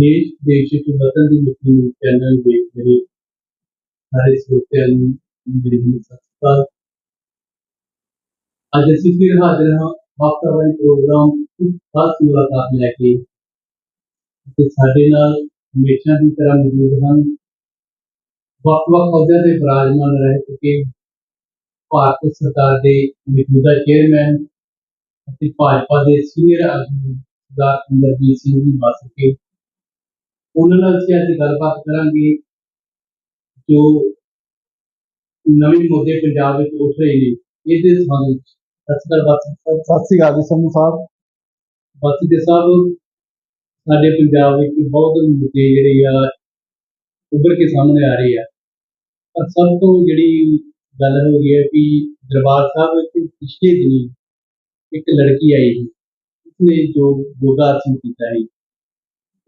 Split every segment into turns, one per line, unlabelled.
ਦੇਸ਼ ਦੇਸ਼ ਵਿੱਚ ਵਤਨ ਦੀ ਮਿੱਟੀ ਨੂੰ ਚੈਨਲ ਵੇਖ ਮੇਰੇ ਸਾਰੇ ਸਰੋਤਿਆਂ ਨੂੰ ਮੇਰੀ ਸਤਿ ਸ਼੍ਰੀ ਅਕਾਲ। ਅੱਜ ਅਸੀਂ ਫਿਰ ਹਾਜ਼ਰ ਹਾਂ ਹਫ਼ਤਾਵਾਰੀ ਪ੍ਰੋਗਰਾਮ ਖਾਸ ਮੁਲਾਕਾਤ ਲੈ ਕੇ ਤੇ ਸਾਡੇ ਨਾਲ ਹਮੇਸ਼ਾ ਦੀ ਤਰ੍ਹਾਂ ਮੌਜੂਦ ਹਨ ਵੱਖ-ਵੱਖ ਅਹੁਦਿਆਂ ਤੇ ਵਿਰਾਜਮਾਨ ਰਹਿ ਚੁੱਕੇ ਭਾਰਤ ਸਰਕਾਰ ਦੇ ਮੌਜੂਦਾ ਚੇਅਰਮੈਨ ਅਤੇ ਭਾਜਪਾ ਦੇ ਸੀਨੀਅਰ ਆਗੂ ਸਰਦਾਰ ਇੰਦਰਜੀਤ ਸਿੰਘ ਜੀ ਬਾਸਕੇ ਉਹਨਾਂ ਨਾਲ ਅਸੀਂ ਅੱਜ ਗੱਲਬਾਤ ਕਰਾਂਗੇ ਜੋ ਨਵੇਂ ਮੁੱਦੇ ਪੰਜਾਬ ਵਿੱਚ ਉੱਠ ਰਹੇ ਨੇ ਇਹਦੇ ਸੰਬੰਧ ਵਿੱਚ। ਸਤਿ ਸ਼੍ਰੀ ਅਕਾਲ ਸਾਹਿਬ
ਸਤਿ ਸ੍ਰੀ ਅਕਾਲ ਜੀ ਸੰਧੂ ਸਾਹਿਬ।
ਬਾਸਕੇ ਸਾਹਿਬ ਸਾਡੇ ਪੰਜਾਬ ਵਿੱਚ ਬਹੁਤ ਮੁੱਦੇ ਜਿਹੜੇ ਆ ਉੱਭਰ ਕੇ ਸਾਹਮਣੇ ਆ ਰਹੇ ਆ। ਪਰ ਸਭ ਤੋਂ ਜਿਹੜੀ ਗੱਲ ਹੋ ਗਈ ਹੈ ਕਿ ਦਰਬਾਰ ਸਾਹਿਬ ਵਿੱਚ ਪਿਛਲੇ ਦਿਨੀ ਇੱਕ ਲੜਕੀ ਆਈ ਸੀ ਉਸਨੇ ਜੋ ਯੋਗਾ ਆਸਨ ਕੀਤਾ ਹੈ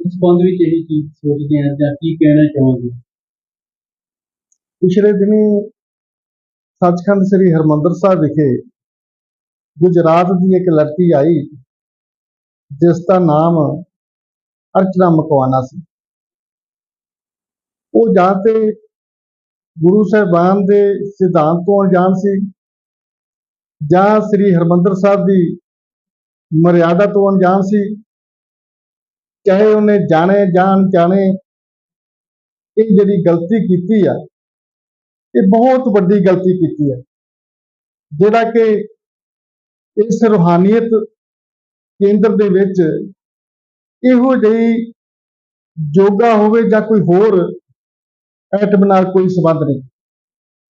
ਉਸ ਸੰਬੰਧ ਵਿੱਚ ਇਹ ਕੀ ਸੋਚਦੇ ਆ ਜਾਂ ਕੀ ਕਹਿਣਾ ਚਾਹੋਗੇ?
ਪਿਛਲੇ ਦਿਨੀ ਸੱਚਖੰਡ ਸ੍ਰੀ ਹਰਮੰਦਰ ਸਾਹਿਬ ਵਿਖੇ ਗੁਜਰਾਤ ਦੀ ਇੱਕ ਲੜਕੀ ਆਈ, ਜਿਸ ਦਾ ਨਾਮ ਅਰਚਨਾ ਮਕਵਾਨਾ ਸੀ। ਉਹ ਜਾਂ ਤੇ ਗੁਰੂ ਸਾਹਿਬਾਨ ਦੇ ਸਿਧਾਂਤ ਤੋਂ ਅਣਜਾਣ ਸੀ ਜਾਂ ਸ੍ਰੀ ਹਰਮੰਦਰ ਸਾਹਿਬ ਦੀ ਮਰਿਆਦਾ ਤੋਂ ਅਣਜਾਣ ਸੀ ਚਾਹੇ ਉਹਨੇ ਜਾਣੇ, ਜਾਣ, ਜਾਣੇ, ਇਹ ਜਿਹੜੀ ਗਲਤੀ ਕੀਤੀ ਆ, ਇਹ ਬਹੁਤ ਵੱਡੀ ਗਲਤੀ ਕੀਤੀ ਹੈ ਜਿਹੜਾ ਕਿ ਇਸ ਰੂਹਾਨੀਅਤ ਕੇਂਦਰ ਦੇ ਵਿੱਚ ਇਹੋ ਜਿਹੀ ਯੋਗਾ ਹੋਵੇ ਜਾਂ ਕੋਈ ਹੋਰ ਐਟਮ ਨਾਲ ਕੋਈ ਸੰਬੰਧ ਨਹੀਂ।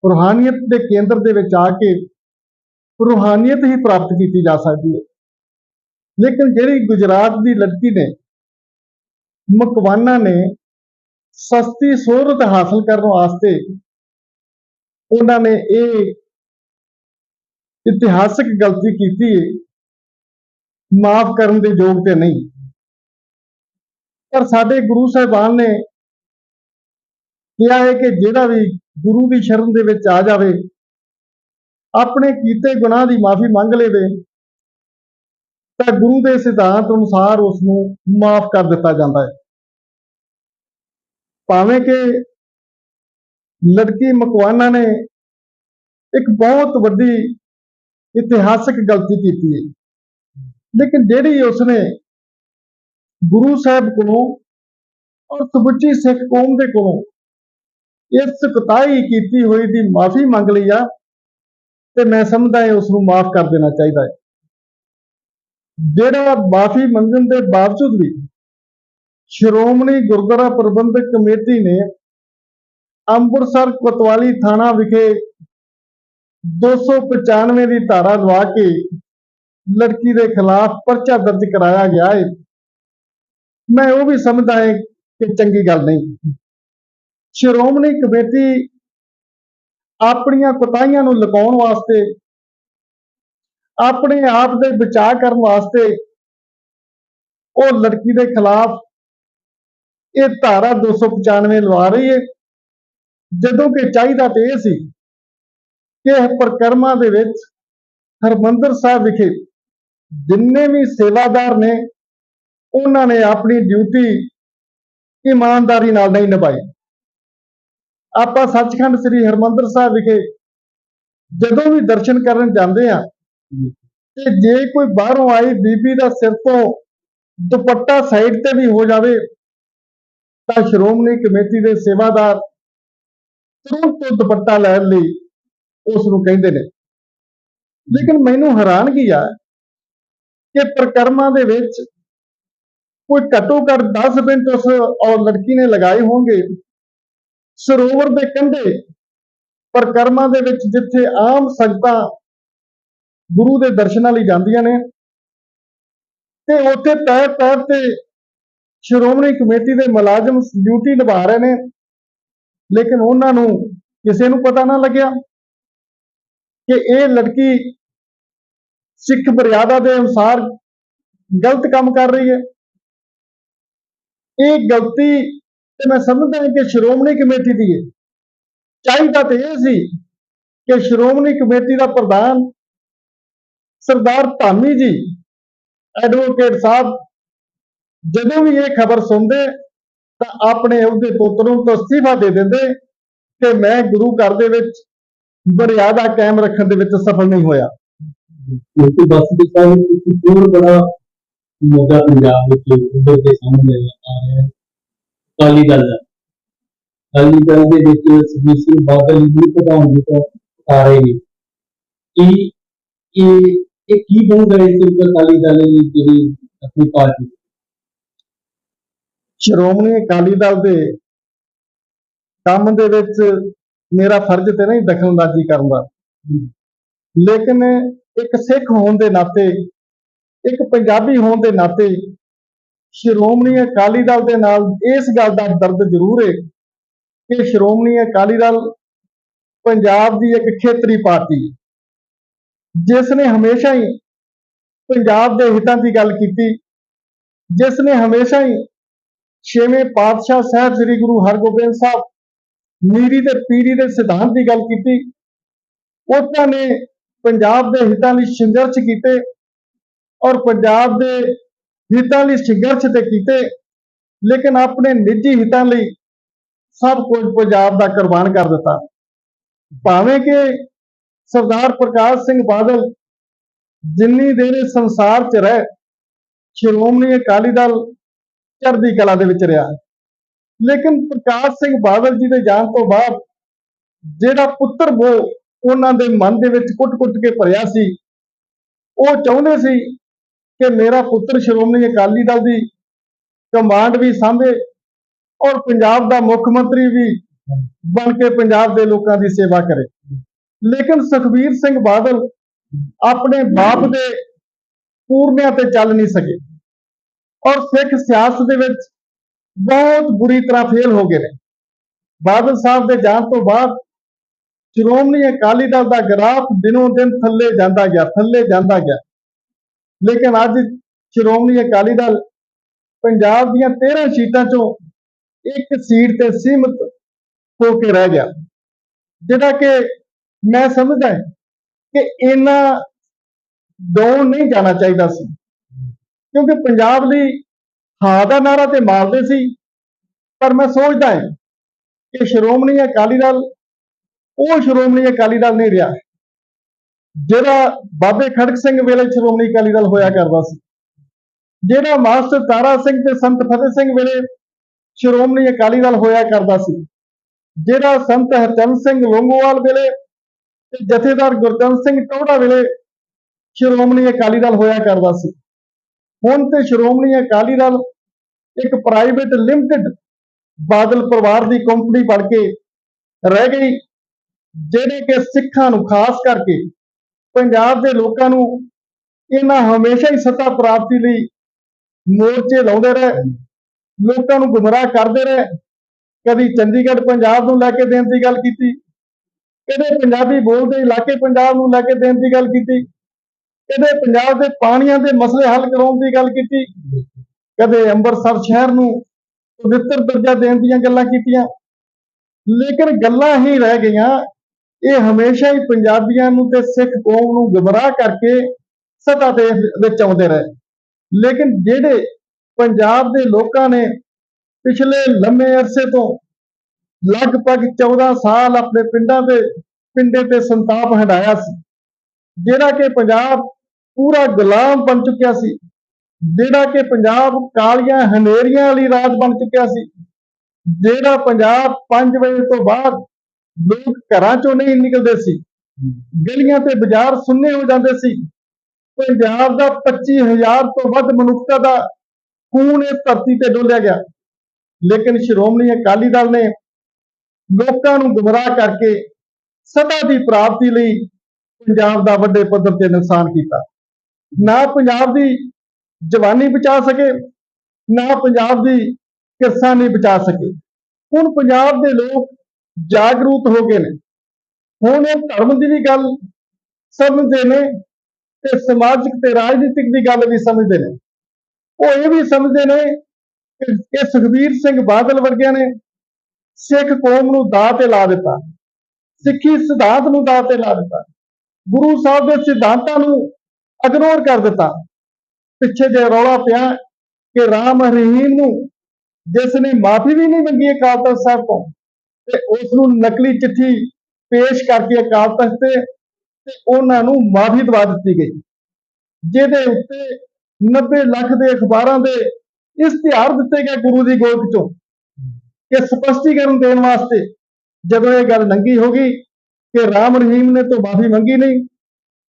ਰੂਹਾਨੀਅਤ ਦੇ ਕੇਂਦਰ ਦੇ ਵਿੱਚ ਆ ਕੇ ਰੂਹਾਨੀਅਤ ਹੀ ਪ੍ਰਾਪਤ ਕੀਤੀ ਜਾ ਸਕਦੀ ਹੈ। ਲੇਕਿਨ ਜਿਹੜੀ ਗੁਜਰਾਤ ਦੀ ਲੜਕੀ ਨੇ ਮਕਵਾਨਾ ਨੇ ਸਸਤੀ ਸ਼ੋਹਰਤ ਹਾਸਲ ਕਰਨ ਵਾਸਤੇ ਉਹਨਾਂ ਨੇ ਇਹ ਇਤਿਹਾਸਕ ਗਲਤੀ ਕੀਤੀ ਹੈ ਮਾਫ ਕਰਨ ਦੇ ਯੋਗ ਤੇ ਨਹੀਂ। ਪਰ ਸਾਡੇ ਗੁਰੂ ਸਾਹਿਬਾਨ ਨੇ ਕਿਹਾ ਹੈ ਕਿ ਜਿਹੜਾ ਵੀ ਗੁਰੂ ਦੀ ਸ਼ਰਨ ਦੇ ਵਿੱਚ ਆ ਜਾਵੇ, ਆਪਣੇ ਕੀਤੇ ਗੁਨਾਹ ਦੀ ਮਾਫੀ ਮੰਗ ਲਵੇ, ਤਾਂ ਗੁਰੂ ਦੇ ਸਿਧਾਂਤ ਅਨੁਸਾਰ ਉਸ ਨੂੰ ਮਾਫ ਕਰ ਦਿੱਤਾ ਜਾਂਦਾ ਹੈ। ਭਾਵੇਂ ਕਿ ਲੜਕੀ ਮਕਵਾਨਾ ਨੇ ਇੱਕ ਬਹੁਤ ਵੱਡੀ ਇਤਿਹਾਸਕ ਗਲਤੀ ਕੀਤੀ ਹੈ। ਲੇਕਿਨ ਜਿਹੜੀ ਉਸਨੇ ਗੁਰੂ ਸਾਹਿਬ ਕੋਲੋਂ ਔਰ ਸਮੁੱਚੀ ਸਿੱਖ ਕੌਮ ਦੇ ਕੋਲੋਂ ਇਸ ਕੁਤਾਹੀ ਕੀਤੀ ਹੋਈ ਦੀ ਮਾਫੀ ਮੰਗ ਲਈ ਆ, ਤੇ ਮੈਂ ਸਮਝਦਾ ਹਾਂ ਉਸ ਨੂੰ ਮਾਫ ਕਰ ਦੇਣਾ ਚਾਹੀਦਾ ਹੈ। ਜਿਹੜਾ ਮਾਫੀ ਮੰਗਣ ਦੇ ਬਾਵਜੂਦ ਵੀ ਸ਼੍ਰੋਮਣੀ ਗੁਰਦੁਆਰਾ ਪ੍ਰਬੰਧਕ ਕਮੇਟੀ ਨੇ ਅੰਮ੍ਰਿਤਸਰ ਕੋਤਵਾਲੀ ਥਾਣਾ ਵਿਖੇ 295 ਦੀ ਧਾਰਾ ਲਵਾ ਕੇ ਲੜਕੀ ਦੇ ਖਿਲਾਫ ਪਰਚਾ ਦਰਜ ਕਰਾਇਆ ਗਿਆ ਹੈ। ਮੈਂ ਉਹ ਵੀ ਸਮਝਦਾ ਹਾਂ ਕਿ ਚੰਗੀ ਗੱਲ ਨਹੀਂ। ਸ਼੍ਰੋਮਣੀ ਕਮੇਟੀ ਆਪਣੀਆਂ ਕੁਤਾਹੀਆਂ ਨੂੰ ਲੁਕਾਉਣ ਵਾਸਤੇ, ਆਪਣੇ ਆਪ ਦੇ ਬਚਾਅ ਕਰਨ ਵਾਸਤੇ ਉਹ ਲੜਕੀ ਦੇ ਖਿਲਾਫ ਇਹ ਧਾਰਾ 295 ਲਵਾ ਰਹੀ ਹੈ ਜਦੋਂ ਕਿ ਚਾਹੀਦਾ ਤੇ ਇਹ ਸੀ ਕਿ ਇਹ ਪ੍ਰਕਰਮਾਂ ਦੇ ਵਿੱਚ ਹਰਮੰਦਰ ਸਾਹਿਬ ਵਿਖੇ ਜਿੰਨੇ ਵੀ ਸੇਵਾਦਾਰ ਨੇ, ਉਹਨਾਂ ਨੇ ਆਪਣੀ ਡਿਊਟੀ ਇਮਾਨਦਾਰੀ ਨਾਲ ਨਹੀਂ ਨਿਭਾਈ। ਆਪਾਂ ਸੱਚਖੰਡ ਸ੍ਰੀ ਹਰਮੰਦਰ ਸਾਹਿਬ ਵਿਖੇ ਜਦੋਂ ਵੀ ਦਰਸ਼ਨ ਕਰਨ ਜਾਂਦੇ ਆ ਤੇ ਜੇ ਕੋਈ ਬਾਹਰੋਂ ਆਈ ਬੀਬੀ ਦਾ ਸਿਰ ਤੋਂ ਦੁਪੱਟਾ ਸਾਈਡ ਤੇ ਵੀ ਹੋ ਜਾਵੇ ਤਾਂ ਸ਼੍ਰੋਮਣੀ ਕਮੇਟੀ ਦੇ ਸੇਵਾਦਾਰ ਤੁਰੰਤ ਉਹ ਦੁਪੱਟਾ ਲੈਣ ਲਈ ਉਸ ਨੂੰ ਕਹਿੰਦੇ ਨੇ। ਲੇਕਿਨ ਮੈਨੂੰ ਹੈਰਾਨਗੀ ਆ ਕਿ ਪ੍ਰਕਰਮਾਂ ਦੇ ਵਿੱਚ ਕੋਈ ਘੱਟੋ ਘੱਟ 10 ਮਿੰਟ ਉਸ ਔਰ ਲੜਕੀ ਨੇ ਲਗਾਏ ਹੋਣਗੇ। ਸਰੋਵਰ ਦੇ ਕੰਢੇ ਪ੍ਰਕਰਮਾਂ ਦੇ ਵਿੱਚ ਜਿੱਥੇ ਆਮ ਸੰਗਤਾਂ ਗੁਰੂ ਦੇ ਦਰਸ਼ਨਾਂ ਲਈ ਜਾਂਦੀਆਂ ਨੇ ਤੇ ਉੱਥੇ ਪੈਰ ਪੈਰ ਤੇ ਸ਼੍ਰੋਮਣੀ ਕਮੇਟੀ ਦੇ ਮੁਲਾਜ਼ਮ ਡਿਊਟੀ ਨਿਭਾ ਰਹੇ ਨੇ, ਲੇਕਿਨ ਉਹਨਾਂ ਨੂੰ ਕਿਸੇ ਨੂੰ ਪਤਾ ਨਾ ਲੱਗਿਆ ਕਿ ਇਹ ਲੜਕੀ ਸਿੱਖ ਮਰਿਆਦਾ ਦੇ ਅਨੁਸਾਰ ਗਲਤ ਕੰਮ ਕਰ ਰਹੀ ਹੈ। ਇਹ ਗਲਤੀ ਤੇ ਮੈਂ ਸਮਝਦਾ ਹਾਂ ਕਿ ਸ਼੍ਰੋਮਣੀ ਕਮੇਟੀ ਦੀ ਹੈ। ਚਾਹੀਦਾ ਤੇ ਇਹ ਸੀ ਕਿ ਸ਼੍ਰੋਮਣੀ ਕਮੇਟੀ ਦਾ ਪ੍ਰਧਾਨ ਸਰਦਾਰ ਧਾਮੀ ਜੀ ਐਡਵੋਕੇਟ ਸਾਹਿਬ ਜਦੋਂ ਵੀ ਇਹ ਖਬਰ ਸੁਣਦੇ, ਤਾਂ ਆਪਣੇ ਉਹਦੇ ਪੁੱਤਰ ਨੂੰ ਤਾਂ ਦੇ ਦਿੰਦੇ ਕਿ ਮੈਂ ਗੁਰੂ ਘਰ ਦੇ ਵਿੱਚ ਮਰਿਆਦਾ ਕਾਇਮ ਰੱਖਣ ਦੇ ਵਿੱਚ ਸਫਲ ਨਹੀਂ ਹੋਇਆ।
ਕਿਉਂਕਿ ਬਸ ਦੇ ਸਾਹਿਬ ਇੱਕ ਹੋਰ ਬੜਾ ਮੋਗਾ ਪੰਜਾਬ ਵਿੱਚ ਉੱਭਰ ਕੇ ਸਾਹਮਣੇ ਆ ਰਿਹਾ ਹੈ। ਅਕਾਲੀ ਦਲ ਦਾ। ਅਕਾਲੀ ਦਲ ਦੇ ਵਿੱਚ ਸੁਖਬੀਰ ਸਿੰਘ ਬਾਦਲ ਨੂੰ ਪ੍ਰਧਾਨ ਜੀ ਤੋਂ ਆ ਰਹੇ ਨੇ। ਕੀ ਇਹ ਇਹ ਕੀ ਬਣੂਗਾ ਇਸ ਵਿੱਚ ਅਕਾਲੀ ਦਲ ਦੀ ਜਿਹੜੀ ਆਪਣੀ ਪਾਰਟੀ
ਸ਼੍ਰੋਮਣੀ ਅਕਾਲੀ ਦਲ ਦੇ ਕੰਮ ਦੇ ਵਿੱਚ ਮੇਰਾ ਫਰਜ਼ ਤੇ ਨਹੀਂ ਦਖਲਅੰਦਾਜ਼ੀ ਕਰਨ ਦਾ। ਲੇਕਿਨ ਇੱਕ ਸਿੱਖ ਹੋਣ ਦੇ ਨਾਤੇ, ਇੱਕ ਪੰਜਾਬੀ ਹੋਣ ਦੇ ਨਾਤੇ ਸ਼੍ਰੋਮਣੀ ਅਕਾਲੀ ਦਲ ਦੇ ਨਾਲ ਇਸ ਗੱਲ ਦਾ ਦਰਦ ਜ਼ਰੂਰ ਹੈ ਕਿ ਸ਼੍ਰੋਮਣੀ ਅਕਾਲੀ ਦਲ ਪੰਜਾਬ ਦੀ ਇੱਕ ਖੇਤਰੀ ਪਾਰਟੀ ਹੈ ਜਿਸ ਨੇ ਹਮੇਸ਼ਾ ਹੀ ਪੰਜਾਬ ਦੇ ਹਿੱਤਾਂ ਦੀ ਗੱਲ ਕੀਤੀ, ਜਿਸ ਨੇ ਹਮੇਸ਼ਾ ਹੀ ਛੇਵੇਂ ਪਾਤਸ਼ਾਹ ਸਾਹਿਬ ਸ੍ਰੀ ਗੁਰੂ ਹਰਗੋਬਿੰਦ ਸਾਹਿਬ ਮੀਰੀ ਤੇ ਪੀਰੀ ਦੇ ਸਿਧਾਂਤ ਦੀ ਗੱਲ ਕੀਤੀ। ਉਹਨਾਂ ਨੇ ਪੰਜਾਬ ਦੇ ਹਿੱਤਾਂ ਲਈ ਸੰਘਰਸ਼ ਕੀਤੇ ਔਰ ਪੰਜਾਬ ਦੇ ਹਿੱਤਾਂ ਲਈ ਸੰਘਰਸ਼ ਤੇ ਕੀਤੇ, ਲੇਕਿਨ ਆਪਣੇ ਨਿੱਜੀ ਹਿੱਤਾਂ ਲਈ ਸਭ ਕੁਝ ਪੰਜਾਬ ਦਾ ਕੁਰਬਾਨ ਕਰ ਦਿੱਤਾ। ਭਾਵੇਂ ਕਿ ਸਰਦਾਰ ਪ੍ਰਕਾਸ਼ ਸਿੰਘ ਬਾਦਲ ਜਿੰਨੀ ਦੇਰ ਸੰਸਾਰ 'ਚ ਰਹੇ, ਸ਼੍ਰੋਮਣੀ ਅਕਾਲੀ ਦਲ ਚੜ੍ਹਦੀ ਕਲਾ ਦੇ ਵਿੱਚ ਰਿਹਾ। ਲੇਕਿਨ ਪ੍ਰਕਾਸ਼ ਸਿੰਘ ਬਾਦਲ ਜੀ ਦੇ ਜਾਣ ਤੋਂ ਬਾਅਦ ਜਿਹੜਾ ਪੁੱਤਰ ਮੋਹ ਉਹਨਾਂ ਦੇ ਮਨ ਦੇ ਵਿੱਚ ਕੁੱਟ-ਕੁੱਟ ਕੇ ਭਰਿਆ ਸੀ, ਉਹ ਚਾਹੁੰਦੇ ਸੀ ਕਿ ਮੇਰਾ ਪੁੱਤਰ ਸ਼੍ਰੋਮਣੀ ਅਕਾਲੀ ਦਲ ਦੀ ਕਮਾਂਡ ਵੀ ਸਾਂਭੇ ਔਰ ਪੰਜਾਬ ਦਾ ਮੁੱਖ ਮੰਤਰੀ ਵੀ ਬਣ ਕੇ ਪੰਜਾਬ ਦੇ ਲੋਕਾਂ ਦੀ ਸੇਵਾ ਕਰੇ। ਲੇਕਿਨ ਸੁਖਬੀਰ ਸਿੰਘ ਬਾਦਲ ਆਪਣੇ ਬਾਪ ਦੇ ਪੂਰਨਿਆਂ ਤੇ ਚੱਲ ਨਹੀਂ ਸਕੇ। ਔਰ ਸਿੱਖ ਸਿਆਸਤ ਦੇ ਵਿੱਚ ਬਹੁਤ ਬੁਰੀ ਤਰ੍ਹਾਂ ਫੇਲ ਹੋ ਗਏ ਨੇ। ਬਾਦਲ ਸਾਹਿਬ ਦੇ ਜਾਣ ਤੋਂ ਬਾਅਦ ਸ਼੍ਰੋਮਣੀ ਅਕਾਲੀ ਦਲ ਦਾ ਗ੍ਰਾਫ ਦਿਨੋਂ ਦਿਨ ਥੱਲੇ ਜਾਂਦਾ ਗਿਆ, ਥੱਲੇ ਜਾਂਦਾ ਗਿਆ। ਲੇਕਿਨ ਅੱਜ ਸ਼੍ਰੋਮਣੀ ਅਕਾਲੀ ਦਲ ਪੰਜਾਬ ਦੀਆਂ 13 ਸੀਟਾਂ ਚੋਂ ਇੱਕ ਸੀਟ ਤੇ ਸੀਮਿਤ ਹੋ ਕੇ ਰਹਿ ਗਿਆ। ਜਿਹੜਾ ਕਿ ਮੈਂ ਸਮਝਦਾ ਕਿ ਇਹਨਾਂ ਡਾਊਨ ਨਹੀਂ ਜਾਣਾ ਚਾਹੀਦਾ ਸੀ। ਕਿਉਂਕਿ ਪੰਜਾਬ ਲਈ ਹਾਂ ਦਾ ਨਾਰਾ ਤੇ ਮਾਰਦੇ ਸੀ, ਪਰ ਮੈਂ ਸੋਚਦਾ ਹਾਂ ਕਿ ਸ਼੍ਰੋਮਣੀ ਅਕਾਲੀ ਦਲ, ਉਹ ਸ਼੍ਰੋਮਣੀ ਅਕਾਲੀ ਦਲ ਨਹੀਂ ਰਿਹਾ। ਜਿਹੜਾ ਬਾਬੇ ਖੜਕ ਸਿੰਘ ਵੇਲੇ ਸ਼੍ਰੋਮਣੀ ਅਕਾਲੀ ਦਲ ਹੋਇਆ ਕਰਦਾ ਸੀ, ਜਿਹੜਾ ਮਾਸਟਰ ਤਾਰਾ ਸਿੰਘ ਤੇ ਸੰਤ ਫਤਿਹ ਸਿੰਘ ਵੇਲੇ ਸ਼੍ਰੋਮਣੀ ਅਕਾਲੀ ਦਲ ਹੋਇਆ ਕਰਦਾ ਸੀ, ਜਿਹੜਾ ਸੰਤ ਹਰਚੰਦ ਸਿੰਘ ਲੋਂਗੋਵਾਲ ਵੇਲੇ ਤੇ ਜਥੇਦਾਰ ਗੁਰਚੰਦ ਸਿੰਘ ਟੋੜਾ ਵੇਲੇ ਸ਼੍ਰੋਮਣੀ ਅਕਾਲੀ ਦਲ ਹੋਇਆ ਕਰਦਾ ਸੀ। ਹੁਣ ਤੇ ਸ਼੍ਰੋਮਣੀ ਅਕਾਲੀ ਦਲ ਇੱਕ ਪ੍ਰਾਈਵੇਟ ਲਿਮਟਿਡ ਬਾਦਲ ਪਰਿਵਾਰ ਦੀ ਕੰਪਨੀ ਬਣ ਕੇ ਰਹਿ ਗਈ, ਜਿਹੜੇ ਕਿ ਸਿੱਖਾਂ ਨੂੰ ਖਾਸ ਕਰਕੇ ਪੰਜਾਬ ਦੇ ਲੋਕਾਂ ਨੂੰ ਇਹਨਾਂ ਹਮੇਸ਼ਾ ਹੀ ਸੱਤਾ ਪ੍ਰਾਪਤੀ ਲਈ ਮੋਰਚੇ ਲਾਉਂਦੇ ਰਹੇ, ਲੋਕਾਂ ਨੂੰ ਗੁੰਮਰਾਹ ਕਰਦੇ ਰਹੇ, ਕਦੀ ਚੰਡੀਗੜ੍ਹ ਪੰਜਾਬ ਨੂੰ ਲੈ ਕੇ ਦੇਣ ਦੀ ਗੱਲ ਕੀਤੀ, ਕਦੇ ਪੰਜਾਬੀ ਬੋਲਦੇ ਇਲਾਕੇ ਪੰਜਾਬ ਨੂੰ ਲੈ ਕੇ ਦੇਣ ਦੀ ਗੱਲ ਕੀਤੀ ਕਦੇ ਪੰਜਾਬ ਦੇ ਪਾਣੀਆਂ ਦੇ ਮਸਲੇ ਹੱਲ ਕਰਾਉਣ ਦੀ ਗੱਲ ਕੀਤੀ? ਕਦੇ ਅੰਮ੍ਰਿਤਸਰ ਸ਼ਹਿਰ ਨੂੰ ਪਵਿੱਤਰ ਦਰਜਾ ਦੇਣ ਦੀਆਂ ਗੱਲਾਂ ਕੀਤੀਆਂ? ਲੇਕਿਨ ਗੱਲਾਂ ਹੀ ਰਹਿ ਗਈਆਂ। ਇਹ ਹਮੇਸ਼ਾ ਹੀ ਪੰਜਾਬੀਆਂ ਨੂੰ ਤੇ ਸਿੱਖ ਕੌਮ ਨੂੰ ਗਮਰਾਹ ਕਰਕੇ ਸਤਾ ਤੇ ਵਿੱਚ ਆਉਂਦੇ ਰਹੇ। ਲੇਕਿਨ ਜਿਹੜੇ ਪੰਜਾਬ ਦੇ ਲੋਕਾਂ ਨੇ ਪਿਛਲੇ ਲੰਮੇ ਅਰਸੇ ਤੋਂ ਲਗਭਗ 14 ਸਾਲ ਆਪਣੇ ਪਿੰਡਾਂ ਦੇ, ਪਿੰਡੇ ਤੇ ਸੰਤਾਪ ਹੰਡਾਇਆ ਸੀ ਜਿਹੜਾ ਕਿ ਪੰਜਾਬ ਪੂਰਾ ਗੁਲਾਮ ਬਣ ਚੁੱਕਿਆ ਸੀ, ਜਿਹੜਾ ਕਿ ਪੰਜਾਬ ਕਾਲੀਆਂ ਹਨੇਰੀਆਂ ਵਾਲੀ ਰਾਜ ਬਣ ਚੁੱਕਿਆ ਸੀ, ਜਿਹੜਾ ਪੰਜਾਬ 5 ਵਜੇ ਤੋਂ ਬਾਅਦ ਲੋਕ ਘਰਾਂ ਚੋਂ ਨਹੀਂ ਨਿਕਲਦੇ ਸੀ, ਗਲੀਆਂ ਤੇ ਬਾਜ਼ਾਰ ਸੁੰਨੇ ਹੋ ਜਾਂਦੇ ਸੀ, ਪੰਜਾਬ ਦਾ 25000 ਤੋਂ ਵੱਧ ਮਨੁੱਖਤਾ ਦਾ ਖੂਨ ਇਸ ਧਰਤੀ ਤੇ ਡੋਲਿਆ ਗਿਆ। ਲੇਕਿਨ ਸ਼੍ਰੋਮਣੀ ਅਕਾਲੀ ਦਲ ਨੇ ਲੋਕਾਂ ਨੂੰ ਗੁੰਮਰਾਹ ਕਰਕੇ ਸਦਾ ਦੀ ਪ੍ਰਾਪਤੀ ਲਈ ਪੰਜਾਬ ਦਾ ਵੱਡੇ ਪੱਧਰ ਤੇ ਨੁਕਸਾਨ ਕੀਤਾ। ਨਾ ਪੰਜਾਬ ਦੀ ਜਵਾਨੀ ਬਚਾ ਸਕੇ, ਨਾ ਪੰਜਾਬ ਦੀ ਕਿਸਾਨੀ ਬਚਾ ਸਕੇ। ਹੁਣ ਪੰਜਾਬ ਦੇ ਲੋਕ ਜਾਗਰੂਕ ਹੋ ਗਏ ਨੇ। ਹੁਣ ਇਹ ਧਰਮ ਦੀ ਵੀ ਗੱਲ ਸਮਝਦੇ ਨੇ ਤੇ ਸਮਾਜਿਕ ਤੇ ਰਾਜਨੀਤਿਕ ਦੀ ਗੱਲ ਵੀ ਸਮਝਦੇ ਨੇ। ਉਹ ਇਹ ਵੀ ਸਮਝਦੇ ਨੇ ਕਿ ਕਿ ਸੁਖਬੀਰ ਸਿੰਘ ਬਾਦਲ ਵਰਗਿਆਂ ਨੇ ਸਿੱਖ ਕੌਮ ਨੂੰ ਦਾਅ ਤੇ ਲਾ ਦਿੱਤਾ। ਸਿੱਖੀ ਸਿਧਾਂਤ ਨੂੰ ਦਾਅ ਤੇ ਲਾ ਦਿੱਤਾ। ਗੁਰੂ ਸਾਹਿਬ ਦੇ ਸਿਧਾਂਤਾਂ ਨੂੰ ਇਗਨੋਰ ਕਰ ਦਿੱਤਾ। ਪਿੱਛੇ ਜੇ ਰੌਲਾ ਪਿਆ ਕਿ ਰਾਮ ਰਹੀਮ ਨੂੰ ਜਿਸ ਨੇ ਮਾਫੀ ਵੀ ਨਹੀਂ ਮੰਗੀ ਅਕਾਲ ਤਖਤ ਸਾਹਿਬ ਤੋਂ, ਤੇ ਉਸ ਨੂੰ ਨਕਲੀ ਚਿੱਠੀ ਪੇਸ਼ ਕਰਕੇ ਅਕਾਲ ਤਖਤ ਤੇ ਤੇ ਉਹਨਾਂ ਨੂੰ ਮਾਫੀ ਦਵਾ ਦਿੱਤੀ ਗਈ। ਜਿਹਦੇ ਉੱਤੇ 90 ਲੱਖ ਦੇ ਅਖਬਾਰਾਂ ਦੇ ਇਸ਼ਤਿਹਾਰ ਦਿੱਤੇ ਗਏ ਗੁਰੂ ਦੀ ਗੋਦ ਚੋਂ, ਕਿ ਸਪਸ਼ਟੀਕਰਨ ਦੇਣ ਵਾਸਤੇ ਜਦੋਂ ਇਹ ਗੱਲ ਨੰਗੀ ਹੋ ਗਈ ਕਿ ਰਾਮ ਰਹੀਮ ਨੇ ਤਾਂ ਮਾਫੀ ਮੰਗੀ ਨਹੀਂ,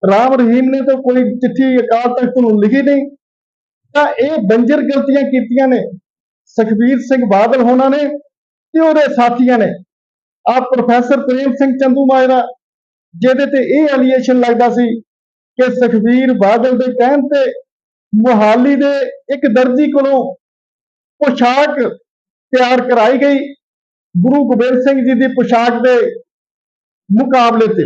ਰਾਮ ਰਹੀਮ ਨੇ ਤਾਂ ਕੋਈ ਚਿੱਠੀ ਅਕਾਲ ਤਖਤ ਨੂੰ ਲਿਖੀ ਨਹੀਂ। ਤਾਂ ਇਹ ਬੰਜਰ ਗਲਤੀਆਂ ਕੀਤੀਆਂ ਨੇ, ਸੁਖਬੀਰ ਸਿੰਘ ਬਾਦਲ ਹੋਣਾ ਨੇ ਤੇ ਉਹਦੇ ਸਾਥੀਆਂ ਨੇ। ਆ ਪ੍ਰੋਫੈਸਰ ਪ੍ਰੇਮ ਸਿੰਘ ਚੰਦੂ ਮਾਜਰਾ, ਜਿਹਦੇ ਤੇ ਇਹ ਐਲੀਗੇਸ਼ਨ ਲੱਗਦਾ ਸੀ ਕਿ ਸੁਖਬੀਰ ਬਾਦਲ ਦੇ ਕਹਿਣ ਤੇ ਮੁਹਾਲੀ ਦੇ ਇੱਕ ਦਰਜੀ ਕੋਲੋਂ ਪੋਸ਼ਾਕ ਤਿਆਰ ਕਰਾਈ ਗਈ। ਗੁਰੂ ਗੋਬਿੰਦ ਸਿੰਘ ਜੀ ਦੀ ਪੋਸ਼ਾਕ ਦੇ ਮੁਕਾਬਲੇ ਤੇ।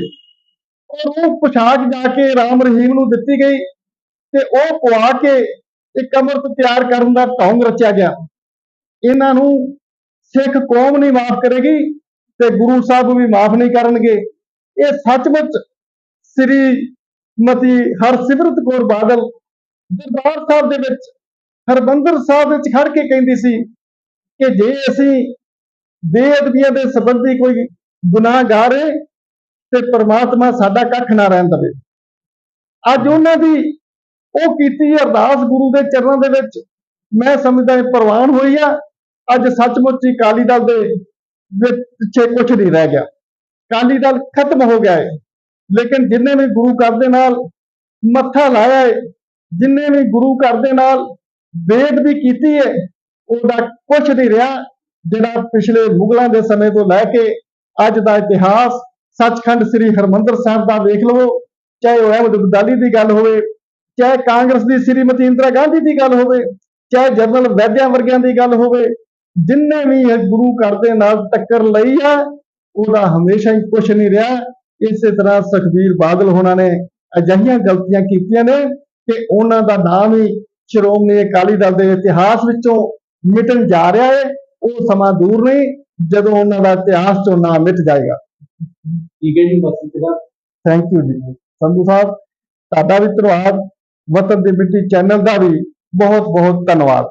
ਔਰ ਉਹ ਪੋਸ਼ਾਕ ਜਾ ਕੇ ਰਾਮ ਰਹੀਮ ਨੂੰ ਦਿੱਤੀ ਗਈ ਤੇ ਉਹ ਪਵਾ ਕੇ ਇੱਕ ਅੰਮ੍ਰਿਤ ਤਿਆਰ ਕਰਨ ਦਾ ਢੰਗ ਰਚਿਆ ਗਿਆ। ਇਹਨਾਂ ਨੂੰ ਸਿੱਖ ਕੌਮ ਨਹੀਂ ਮਾਫ ਕਰੇਗੀ ਤੇ ਗੁਰੂ ਸਾਹਿਬ ਵੀ ਮਾਫ ਨਹੀਂ ਕਰਨਗੇ। ਇਹ ਸੱਚਮੁੱਚ ਸ੍ਰੀ ਮਤੀ ਹਰਸਿਮਰਤ ਕੌਰ ਬਾਦਲ ਦਰਬਾਰ ਸਾਹਿਬ ਦੇ ਵਿੱਚ ਹਰਬੰਦਰ ਸਾਹਿਬ ਵਿੱਚ ਖੜ ਕੇ ਕਹਿੰਦੀ ਸੀ ਕਿ ਜੇ ਅਸੀਂ ਬੇਅਦਬੀਆਂ ਦੇ ਸੰਬੰਧੀ ਕੋਈ ਗੁਨਾਹਗਾਰ ਹੈ ਤੇ ਪ੍ਰਮਾਤਮਾ ਸਾਡਾ ਕੱਖ ਨਾ ਰਹਿਣ ਦੇਵੇ। ਅੱਜ ਉਹਨਾਂ ਦੀ ਉਹ ਕੀਤੀ ਅਰਦਾਸ ਗੁਰੂ ਦੇ ਚਰਨਾਂ ਦੇ ਵਿੱਚ ਮੈਂ ਸਮਝਦਾ ਇਹ ਪ੍ਰਵਾਨ ਹੋਈ ਆ, ਅੱਜ ਸੱਚਮੁੱਚ ਹੀ ਅਕਾਲੀ ਦਲ ਦੇ ਵਿੱਚ ਪਿੱਛੇ ਕੁਝ ਨਹੀਂ ਰਹਿ ਗਿਆ। ਅਕਾਲੀ ਦਲ ਖਤਮ ਹੋ ਗਿਆ ਹੈ, ਲੇਕਿਨ ਜਿਨ੍ਹਾਂ ਨੇ ਗੁਰੂ ਘਰ ਦੇ ਨਾਲ ਮੱਥਾ ਲਾਇਆ ਹੈ ਜਿਨ੍ਹਾਂ ਨੇ ਗੁਰੂ ਘਰ ਦੇ ਨਾਲ ਬੇਅਦਬੀ ਕੀਤੀ ਹੈ, ਉਹਦਾ ਕੁਝ ਨਹੀਂ ਰਿਹਾ, ਜਿਹੜਾ ਪਿਛਲੇ ਮੁਗਲਾਂ ਦੇ ਸਮੇਂ ਤੋਂ ਲੈ ਕੇ ਅੱਜ ਦਾ ਇਤਿਹਾਸ ਸੱਚਖੰਡ ਸ੍ਰੀ ਹਰਮੰਦਰ ਸਾਹਿਬ ਦਾ ਵੇਖ ਲਵੋ, ਚਾਹੇ ਉਹ ਅਹਿਮਦ ਅਬਦਾਲੀ ਦੀ ਗੱਲ ਹੋਵੇ, ਚਾਹੇ ਕਾਂਗਰਸ ਦੀ ਸ੍ਰੀਮਤੀ ਇੰਦਰਾ ਗਾਂਧੀ ਦੀ ਗੱਲ ਹੋਵੇ, ਚਾਹੇ ਜਨਰਲ ਵੈਦਿਆ ਵਰਗਿਆਂ ਦੀ ਗੱਲ ਹੋਵੇ, ਜਿੰਨੇ ਵੀ ਗੁਰੂ ਘਰ ਦੇ ਨਾਲ ਟੱਕਰ ਲਈ ਆ, ਉਹਦਾ ਹਮੇਸ਼ਾ ਹੀ ਕੁਝ ਨਹੀਂ ਰਿਹਾ। ਇਸੇ ਤਰ੍ਹਾਂ ਸੁਖਬੀਰ ਬਾਦਲ ਹੋਣਾ ਨੇ ਅਜਿਹੀਆਂ ਗਲਤੀਆਂ ਕੀਤੀਆਂ ਨੇ ਕਿ ਉਹਨਾਂ ਦਾ ਨਾਮ ਹੀ ਸ਼੍ਰੋਮਣੀ ਅਕਾਲੀ ਦਲ ਦੇ ਇਤਿਹਾਸ ਵਿੱਚੋਂ ਮਿਟਣ ਜਾ ਰਿਹਾ ਹੈ ਉਹ ਸਮਾਂ ਦੂਰ ਨਹੀਂ, ਜਦੋਂ ਉਹਨਾਂ ਦਾ ਇਤਿਹਾਸ ਚੋਂ ਨਾਮ ਮਿਟ ਜਾਏਗਾ।
ਠੀਕ ਹੈ ਜੀ ਬਸ ਇਤਨਾ
ਥੈਂਕ ਯੂ ਜੀ। ਸੰਧੂ ਸਾਹਿਬ, ਤੁਹਾਡਾ ਵੀ ਧੰਨਵਾਦ। ਵਤਨ ਦੀ ਮਿੱਟੀ ਚੈਨਲ ਦਾ ਵੀ ਬਹੁਤ ਬਹੁਤ ਧੰਨਵਾਦ।